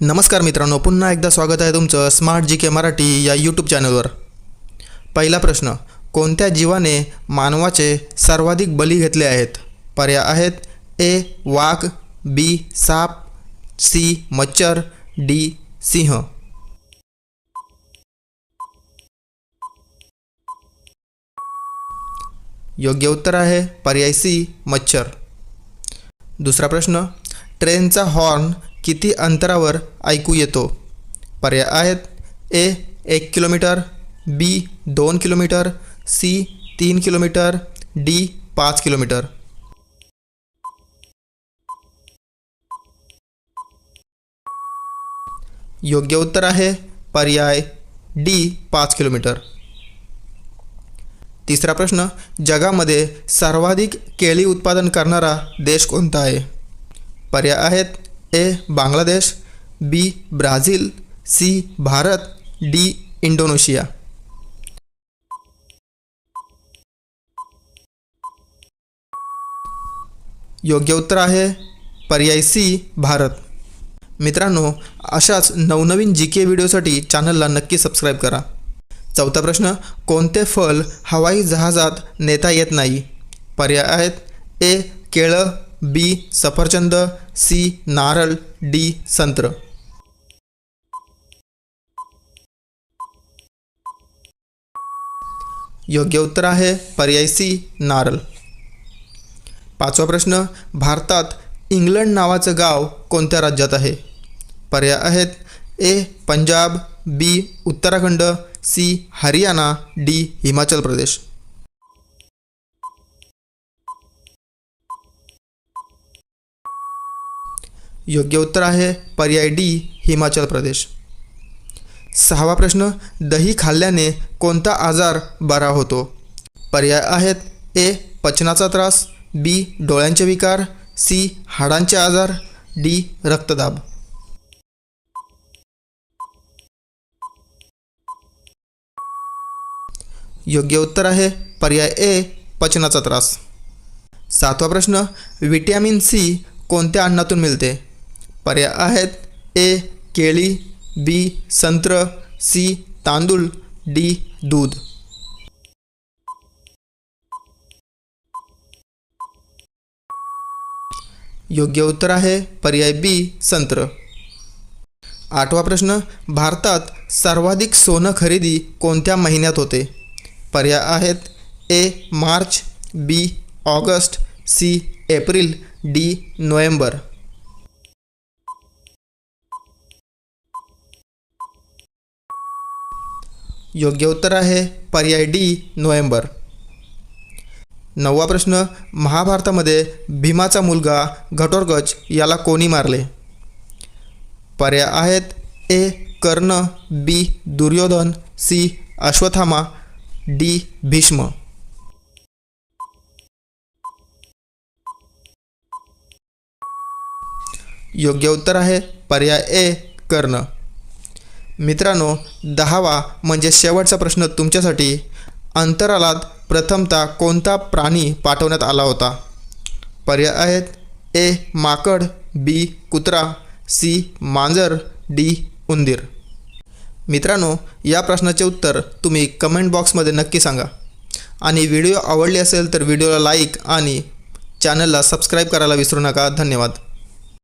नमस्कार मित्रांनो पुन्हा एकदा स्वागत आहे तुमचं स्मार्ट जी के मराठी या यूट्यूब चॅनलवर पहिला प्रश्न कोणत्या जीवाने मानवाचे सर्वाधिक बली घेतले आहेत? पर्याय आहेत ए वाघ बी साप सी मच्छर डी सिंह. योग्य उत्तर आहे पर्याय सी मच्छर. दुसरा प्रश्न ट्रेनचा हॉर्न किती अंतरावर ऐकू येतो? पर्याय आहेत. ए एक किलोमीटर बी दोन किलोमीटर सी तीन किलोमीटर डी पाच किलोमीटर. योग्य उत्तर आहे. पर्याय डी पाच किलोमीटर. तिसरा प्रश्न जगामध्ये सर्वाधिक केळी उत्पादन करणारा देश कोणता आहे? पर्याय आहेत A Bangladesh B Brazil C Bharat D Indonesia. योग्य उत्तर आहे पर्याय सी भारत. मित्रांनो अशाच नवनवीन जी के व्हिडिओसाठी चॅनलला नक्की सबस्क्राईब करा. चौथा प्रश्न कोणते फल हवाई जहाजात नेता येत नाही? पर्याय आहेत ए केळं बी सफरचंद सी नारळ डी संत्र. योग्य उत्तर आहे पर्याय सी नारळ. पाचवा प्रश्न भारतात इंग्लंड नावाचं गाव कोणत्या राज्यात आहे? पर्याय आहेत A Punjab B Uttarakhand C Haryana D Himachal Pradesh. योग्य उत्तर आहे पर्याय डी हिमाचल प्रदेश. सहावा प्रश्न दही खाल्ल्याने कोणता आजार बरा होतो? पर्याय आहेत ए पचनाचा त्रास बी डोळ्यांचे विकार सी हाडांचे आजार डी रक्तदाब. योग्य उत्तर आहे पर्याय ए पचनाचा त्रास. सातवा प्रश्न व्हिटॅमिन सी कोणत्या अन्नातून मिळते? पर्याय आहेत. ए केळी बी संत्र सी तांदूळ डी दूध. योग्य उत्तर आहे पर्याय बी संत्र. आठवा प्रश्न भारतात सर्वाधिक सोनं खरेदी कोणत्या महिन्यात होते? पर्याय आहेत A March B August C April D November. योग्य उत्तर आहे पर्याय डी नोव्हेंबर. नववा प्रश्न महाभारतामध्ये भीमाचा मुलगा घटोरगज याला कोणी मारले? पर्याय आहेत A Karna B Duryodhana C Ashwatthama D Bhishma. योग्य उत्तर आहे पर्याय ए कर्ण. मित्रांनो दहावा म्हणजे शेवटचा प्रश्न तुमच्यासाठी. अंतराळात प्रथमतः कोणता प्राणी पाठवण्यात आला होता? पर्याय आहेत. ए माकड बी कुत्रा सी मांजर डी उंदीर. मित्रांनो या प्रश्नाचे उत्तर तुम्ही कमेंट बॉक्समध्ये नक्की सांगा. आणि व्हिडिओ आवडली असेल तर व्हिडिओला लाईक आणि चॅनलला सबस्क्राईब करायला विसरू नका. धन्यवाद.